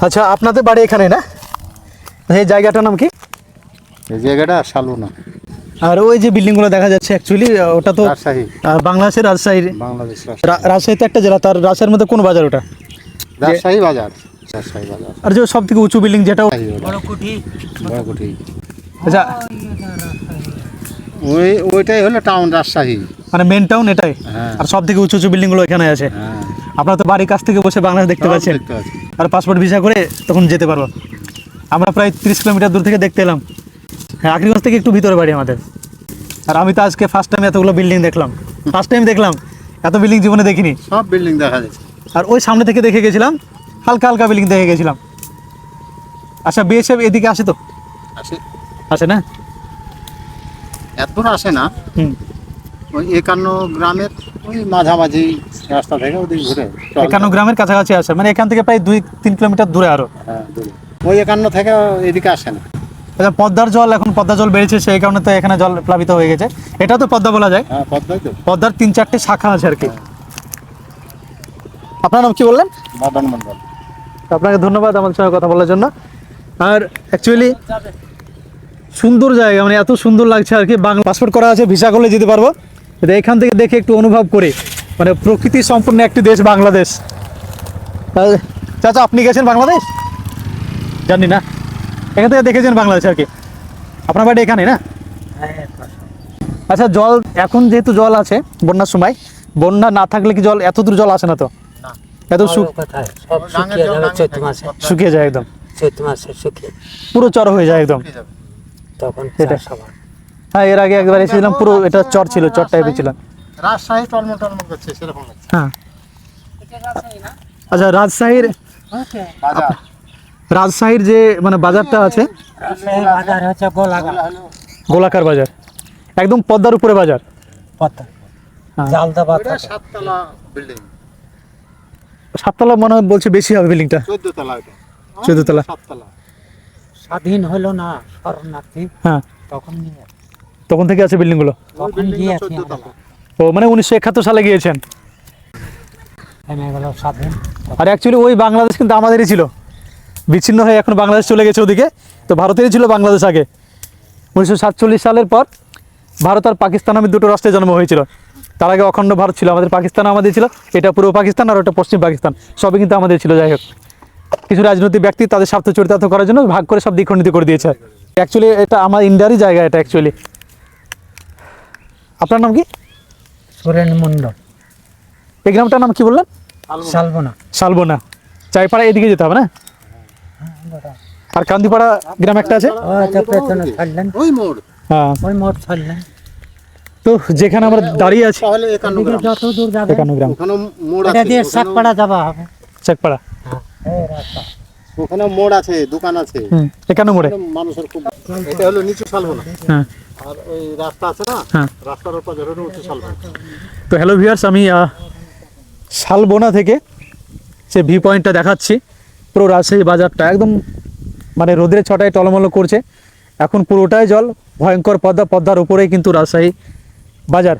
আচ্ছা আপনাদের বাড়ি এখানে না? এই জায়গাটার নাম কি? এই জায়গাটা শালু না আর ওই যে বিল্ডিংগুলো দেখা যাচ্ছে অ্যাকচুয়ালি ওটা তো রাজশাহী। বাংলাদেশের রাজশাহীর। বাংলাদেশ রা- রাজশাহী একটা জেলা তার রাজশাহীর মধ্যে কোন বাজার ওটা? রাজশাহী বাজার। রাজশাহী বাজার। আর যে সব থেকে উঁচু বিল্ডিং যেটা। বড় কুঠি আচ্ছা। ওই ওইটাই হলো টাউন রাজশাহী। মানে মেন টাউন এটাই? হ্যাঁ। আর সব থেকে উঁচু উঁচু বিল্ডিংগুলো এখানে আছে? হ্যাঁ। আপনারা তো বাড়ির কাছ থেকে বসে বাংলাদেশ দেখতে পাচ্ছেন। আর পাসপোর্ট ভিসা করে তখন যেতে পারব। আমরা প্রায় তিরিশ কিলোমিটার দূর থেকে দেখতে এলাম। হ্যাঁ আখরিগঞ্জ থেকে একটু ভিতরে বাড়ি আমাদের। আর আমি তো আজকে ফার্স্ট টাইম এতগুলো বিল্ডিং দেখলাম। ফার্স্ট টাইম দেখলাম। এত বিল্ডিং জীবনে দেখিনি। সব বিল্ডিং দেখা যাচ্ছে। আর ওই সামনে থেকে দেখে গেছিলাম হালকা হালকা বিল্ডিং দেখে গেছিলাম। আচ্ছা বিএসএফ এদিকে আসে তো? আসে। আসে না? এত আসে না। হুম। ওই একান্ন গ্রামের ওই মাঝামাঝি রাস্তা থেকে ওদিকে ঘুরে একান্ন গ্রামের কাছাকাছি আসে মানে এখান থেকে প্রায় দুই তিন কিলোমিটার দূরে আরও। হ্যাঁ দূরে। ওই একান্ন থেকে এদিকে আসে না। আচ্ছা পদ্মার জল এখন পদ্মা জল বেড়েছে সেই কারণে তো এখানে জল প্লাবিত হয়ে গেছে। এটা তো পদ্মা বলা যায়। হ্যাঁ পদ্মাই তো। পদ্মার তিন চারটে শাখা আছে আর কি। আপনার নাম কি বললেন? মদন মন্ডল আপনাকে ধন্যবাদ আমাদের সঙ্গে কথা বলার জন্য। আর অ্যাকচুয়ালি সুন্দর জায়গা মানে এত সুন্দর লাগছে আর কি। বাংলা পাসপোর্ট করা আছে ভিসা করলে যেতে পারব। এখান থেকে দেখে একটু অনুভব করে। মানে প্রকৃতি সম্পন্ন একটি দেশ বাংলাদেশ। চাচা আপনি গেছেন বাংলাদেশ? জানি না? এখান থেকে দেখেছেন বাংলাদেশ আর কি। আপনার বাড়ি এখানে না? আচ্ছা জল এখন যেহেতু জল আছে বন্যার সময় বন্যা না থাকলে কি জল এত দূর জল আসে না তো? এত শুকিয়ে যায় একদম। পুরো চর হয়ে যায় একদম। তখন হবে। হ্যাঁ এর আগে একবার এসেছিলাম পুরো এটা চর ছিল চর টাইপের ছিল। রাজশাহী টলমল টলমল করছে সেরকম লাগছে। হ্যাঁ। আচ্ছা রাজশাহীর রাজশাহীর যে মানে বাজারটা আছে বাজার হচ্ছে গোলাগা গোলাকার বাজার একদম পদ্মার উপরে বাজার। হ্যাঁ। সাততলা বিল্ডিং সাততলা মনে হয় বলছে বেশি হবে বিল্ডিংটা চোদ্দ তলা ওটা চোদ্দ তলা সাততলা। স্বাধীন হলো না শরণার্থী হ্যাঁ। তখন নিয়ে। তখন থেকে আছে বিল্ডিংগুলো। তলা। ও মানে উনিশশো একাত্তর সালে গিয়েছেন? স্বাধীন আর অ্যাকচুয়ালি ওই বাংলাদেশ কিন্তু আমাদেরই ছিল। বিচ্ছিন্ন হয়ে এখন বাংলাদেশ চলে গেছে ওদিকে। তো ভারতেরই ছিল বাংলাদেশ আগে। উনিশশো সাতচল্লিশ সালের পর ভারত আর পাকিস্তান আমি দুটো রাষ্ট্রে জন্ম হয়েছিল। তার আগে অখণ্ড ভারত ছিল আমাদের পাকিস্তান আমাদের ছিল। এটা পূর্ব পাকিস্তান আর ওটা পশ্চিম পাকিস্তান। সবই কিন্তু আমাদের ছিল যাই হোক। কিছু রাজনৈতিক ব্যক্তি তাদের স্বার্থ চরিতার্থ করার জন্য ভাগ করে সব দ্বিখণ্ডিত করে দিয়েছে। অ্যাকচুয়ালি এটা আমার ইন্ডিয়ারই জায়গা এটা অ্যাকচুয়ালি আপনার নাম কি? সুরেন মন্ডল এই গ্রামটার নাম কি বললেন? শালবনা শালবোনা চাইপাড়া এদিকে যেতে হবে না? আর কান্দিপাড়া গ্রাম একটা আছে? ওই মোড়। হ্যাঁ। ওই মোট ছাড়লেন। তো যেখানে আমরা দাঁড়িয়ে আছি তাহলে একান্ন এদিকে গ্রাম। যত দূর যাবে একান্ন গ্রাম। মোড় এটা আছে দিয়ে শাকপাড়া যাওয়া হবে। চাকপাড়া। হ্যাঁ এই রাস্তা। ওখানে মোড় আছে দোকান আছে। একান্ন মোড়ে। মানুষের খুব এটা হলো নিচু শালবনা হ্যাঁ। আর ওই রাস্তা আছে না হ্যাঁ। রাস্তার উপর ধরে উঠছে শালবন। তো হ্যালো ভিউয়ার্স আমি শালবোনা থেকে সে ভিউ পয়েন্টটা দেখাচ্ছি পুরো রাজশাহী বাজারটা একদম মানে রোদের ছটায় টলমলো করছে। এখন পুরোটাই জল ভয়ঙ্কর পদ্মা পদ্মার উপরেই কিন্তু রাজশাহী বাজার।